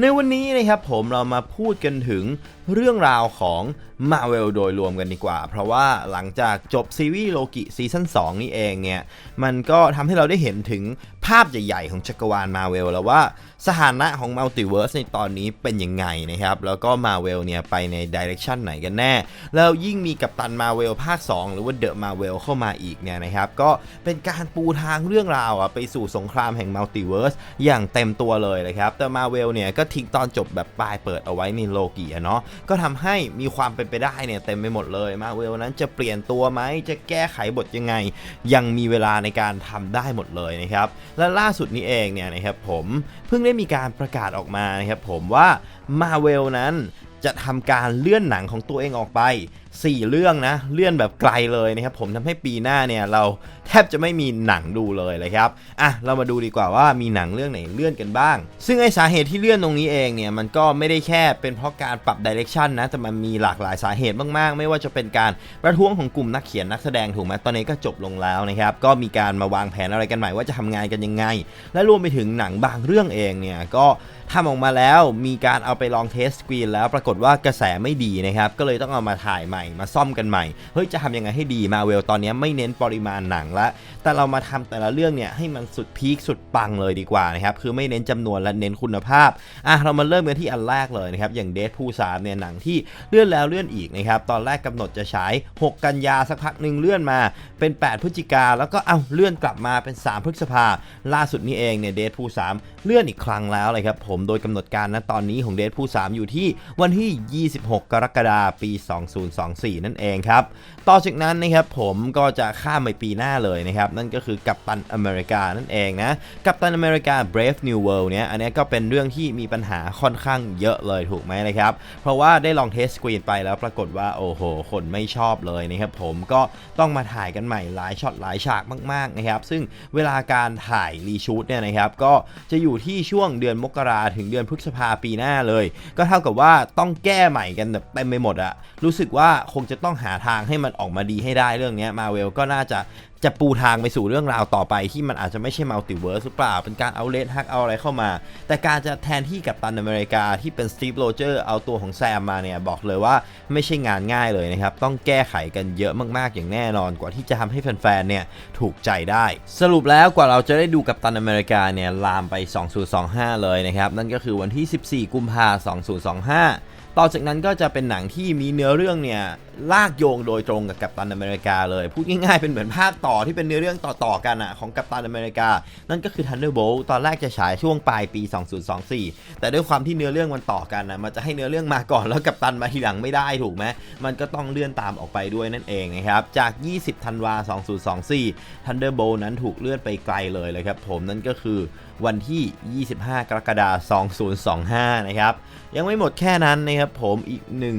ในวันนี้นะครับผมเรามาพูดกันถึงเรื่องราวของ Marvel โดยรวมกันดีกว่า เพราะว่าหลังจากจบซีรีส์โลกิซีซั่น2 นี่เองเนี่ย มันก็ทำให้เราได้เห็นถึงภาพใหญ่ๆ ของจักรวาล Marvel แล้วว่าสถานะของมัลติเวิร์สในตอนนี้เป็นยังไงนะครับ แล้วก็ Marvel เนี่ย ไปในดิเรกชันไหนกันแน่ แล้วยิ่งมีกัปตัน Marvel ภาค 2 หรือว่าเดอะมาเวลเข้ามาอีกเนี่ยนะครับ ก็เป็นการปูทางเรื่องราวอะไปสู่สงครามแห่งมัลติเวิร์สอย่างเต็มตัวเลยนะครับแต่ Marvel เนี่ยก็ทิ้งตอนจบแบบปลายเปิดเอาไว้ในโลกีอะเนาะก็ทำให้มีความเป็นไปได้เนี่ยเต็มไปหมดเลย Marvel นั้นจะเปลี่ยนตัวไหมจะแก้ไขบทยังไง ยังมีเวลาในการทำได้หมดเลยนะครับและล่าสุดนี้เองเนี่ยนะครับผมเพิ่งได้มีการประกาศออกมานะครับผมว่า Marvel นั้นจะทำการเลื่อนหนังของตัวเองออกไป 4 เรื่องนะ เลื่อนแบบไกลเลยนะครับผมทำให้ปีหน้าเนี่ยเรา ทบจะไม่มีหนังดูเลยเลยครับอะเรามาดูดีกว่าว่ามีหนังเรื่องไหนเลื่อนกันบ้าง ซึ่งไอสาเหตุที่เลื่อนตรงนี้เองเนี่ยมันก็ไม่ได้แค่เป็นเพราะการปรับดิเรกชันนะแต่มันมีหลากหลายสาเหตุมากๆ ไม่ว่าจะเป็นการประท้วงของกลุ่มนักเขียนนักแสดงถูกไหมตอนนี้ก็จบลงแล้วนะครับก็มีการมาวางแผนอะไรกันใหม่ว่าจะทำงานกันยังไง และรวมไปถึงหนังบางเรื่องเองเนี่ยก็ทำออกมาแล้วมีการเอาไปลองเทสสกรีนแล้วปรากฏว่ากระแสไม่ดีนะครับ ก็เลยต้องเอามาถ่ายใหม่มาซ่อมกันใหม่เฮ้ยจะทำยังไงให้ดีมาเวลตอนนี้ไม่เน้นปริมาณหนังละ แต่เรามาทำแต่ละเรื่องเนี่ยให้มันสุดพีคสุดปังเลยดีกว่านะครับ คือไม่เน้นจำนวนและเน้นคุณภาพ อะเรามาเริ่มกันที่อันแรกเลยนะครับ อย่างเดทพูสามเนี่ยหนังที่เลื่อนแล้วเลื่อนอีกนะครับ ตอนแรกกำหนดจะฉาย 6 กันยาสักพักหนึ่งเลื่อนมาเป็น 8 พฤศจิกาแล้วก็เอาเลื่อนกลับมาเป็น 3 พฤษภา ล่าสุดนี้เองเนี่ยเดทพูสามเลื่อนอีกครั้งแล้วเลยครับผมโดยกำหนดการณตอนนี้ของเดทพู3อยู่ที่วันที่ 26 กรกฎาคมปี 2024 นั่นเองครับ ต่อจากนั้นนะครับผมก็จะข้ามไปปีหน้าเลยนะครับ นั่นก็คือกัปตันอเมริกานั่นเองนะ กัปตันอเมริกา Brave New World เนี่ย อันนี้ก็เป็นเรื่องที่มีปัญหาค่อนข้างเยอะเลยถูกไหมนะครับ เพราะว่าได้ลองเทสสกรีนไปแล้วปรากฏว่า โอ้โห คนไม่ชอบเลยนะครับผมก็ต้องมาถ่ายกันใหม่หลายช็อตหลายฉากมากๆนะครับ ซึ่งเวลาการถ่ายรีชูตเนี่ยนะครับก็จะอยู่ที่ช่วงเดือนมกราถึงเดือนพฤษภาปีหน้าเลย ก็เท่ากับว่าต้องแก้ใหม่กันแบบเต็มไปหมดอะรู้สึกว่าคงจะต้องหาทางให้มันออกมาดีให้ได้เรื่องนี้มาเวลก็น่าจะ จะปูทางไปสู่เรื่องราวต่อไปที่มันอาจจะไม่ใช่มัลติเวิร์สหรือเปล่า เป็นการเอาเลดฮักเอาอะไรเข้ามา แต่การจะแทนที่กับตันอเมริกาที่เป็นสตีฟโรเจอร์เอาตัวของแซมมาเนี่ย บอกเลยว่าไม่ใช่งานง่ายเลยนะครับ ต้องแก้ไขกันเยอะมากๆ อย่างแน่นอนกว่าที่จะทำให้แฟนๆ เนี่ย ถูกใจได้ สรุปแล้วกว่าเราจะได้ดูกับตันอเมริกาเนี่ย ลามไป 2025 เลยนะครับ นั่นก็คือวันที่ 14 กุมภาพันธ์ 2025 ต่อจากนั้นก็จะเป็นหนังที่มีเนื้อเรื่องเนี่ย ลากโยงโดยตรงกับกัปตันอเมริกาเลย พูดง่ายๆเป็นเหมือนภาคต่อที่เป็นเนื้อเรื่องต่อๆกันอะของกัปตันอเมริกา นั่นก็คือ Thunderbolt ตอนแรกจะฉายช่วงปลายปี 2024 แต่ด้วยความที่เนื้อเรื่องมันต่อกันนะมันจะให้เนื้อเรื่องมาก่อนแล้วกัปตันมาทีหลังไม่ได้ถูกไหมมันก็ต้องเลื่อนตามออกไปด้วยนั่นเองนะครับจาก 20 ธันวา 2024 Thunderbolt นั้นถูกเลื่อนไปไกลเลยเลยครับผมนั่นก็คือวันที่ 25 กรกฎาคม 2025 นะครับยังไม่หมดแค่นั้นนะครับผมอีกหนึ่ง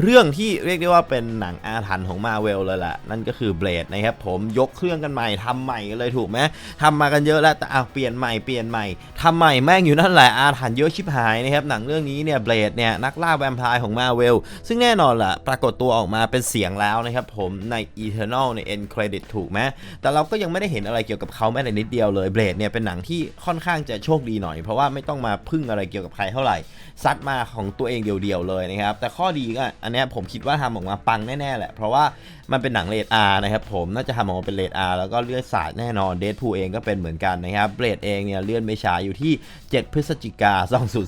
เรื่องที่เรียกได้ว่าเป็นหนังอาถรรพ์ของมาเวลเลยแหละนั่นก็คือเบลดนะครับผมยกเครื่องกันใหม่ทำใหม่กันเลยถูกไหมทำมากันเยอะแล้วแต่เอะเปลี่ยนใหม่เปลี่ยนใหม่ทำใหม่แม่งอยู่นั่นแหละอาถรรพ์เยอะชิบหายนะครับหนังเรื่องนี้เนี่ยเบลดเนี่ยนักล่าแวมไพร์ของมาเวลซึ่งแน่นอนล่ะ ปรากฏตัวออกมาเป็นเสียงแล้วนะครับผมใน Eternal ใน End Credit ถูกไหมแต่เราก็ยังไม่ได้เห็นอะไรเกี่ยวกับเขาแม้แต่นิดเดียวเลยเบลดเนี่ยเป็นหนังที่ค่อนข้างจะโชคดีหน่อย เพราะว่าไม่ต้องมาพึ่งอะไรเกี่ยวกับใครเท่าไหร่ซัดมาของตัวเองเดียวๆเลยนะครับแต่ข้อดีก็อันนี้ผมคิดว่าทำออกมาปังแน่ๆแหละ เพราะว่ามันเป็นหนังเลดอาร์นะครับผมน่าจะทำออกมาเป็นเลดอาร์แล้วก็เลื่อนศาสตร์แน่นอนเดทพูเองก็เป็นเหมือนกันนะครับเบลดเองเนี่ยเลื่อนไปฉายอยู่ที่ 7 พฤศจิกา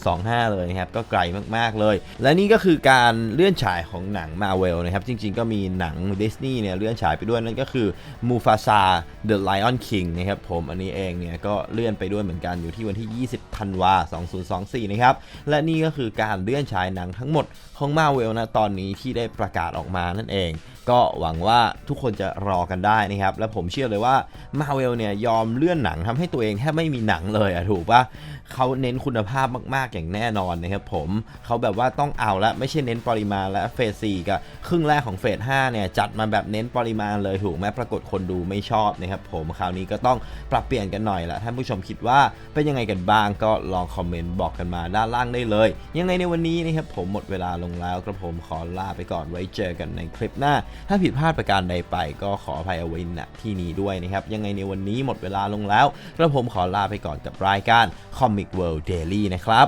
2025 เลยนะครับก็ไกลมากๆเลย และนี่ก็คือการเลื่อนฉายของหนังมาเวลนะครับจริง ๆ ก็มีหนังดิสนีย์เนี่ยเลื่อนฉายไปด้วยนั่นก็คือ Mufasa The Lion King นะครับผมอันนี้เองเนี่ยก็เลื่อนไปด้วยเหมือนกันอยู่ที่วันที่ 20 ธันวา 2024 นะครับและนี่ก็คือการเลื่อนฉายหนังทั้งหมดของมาเวลนะตอนอนนี้ที่ได้ประกาศออกมานั่นเอง ก็หวังว่าทุกคนจะรอกันได้นะครับ และผมเชื่อเลยว่ามาเวลเนี่ยยอมเลื่อนหนังทำให้ตัวเองแทบไม่มีหนังเลยอะถูกปะเขาเน้นคุณภาพมากๆอย่างแน่นอนนะครับผมเขาแบบว่าต้องเอาละไม่ใช่เน้นปริมาณและเฟสสี่กับครึ่งแรกของเฟส5เนี่ยจัดมาแบบเน้นปริมาณเลยถูกไหมปรากฏคนดูไม่ชอบนะครับผมคราวนี้ก็ต้องปรับเปลี่ยนกันหน่อยละท่านผู้ชมคิดว่าเป็นยังไงกันบ้างก็ลองคอมเมนต์บอกกันมาด้านล่างได้เลย ยังไงในวันนี้นะครับผมหมดเวลาลงแล้วกระผมขออลาไปก่อนไว้เจอกันในคลิปหน้า ถ้าผิดพลาดประการใดไปก็ขออภัยเอาไว้ณที่นี้ด้วยนะครับ ยังไงในวันนี้หมดเวลาลงแล้วกระผมขอลาไปก่อนกับรายการ Comic World Daily นะครับ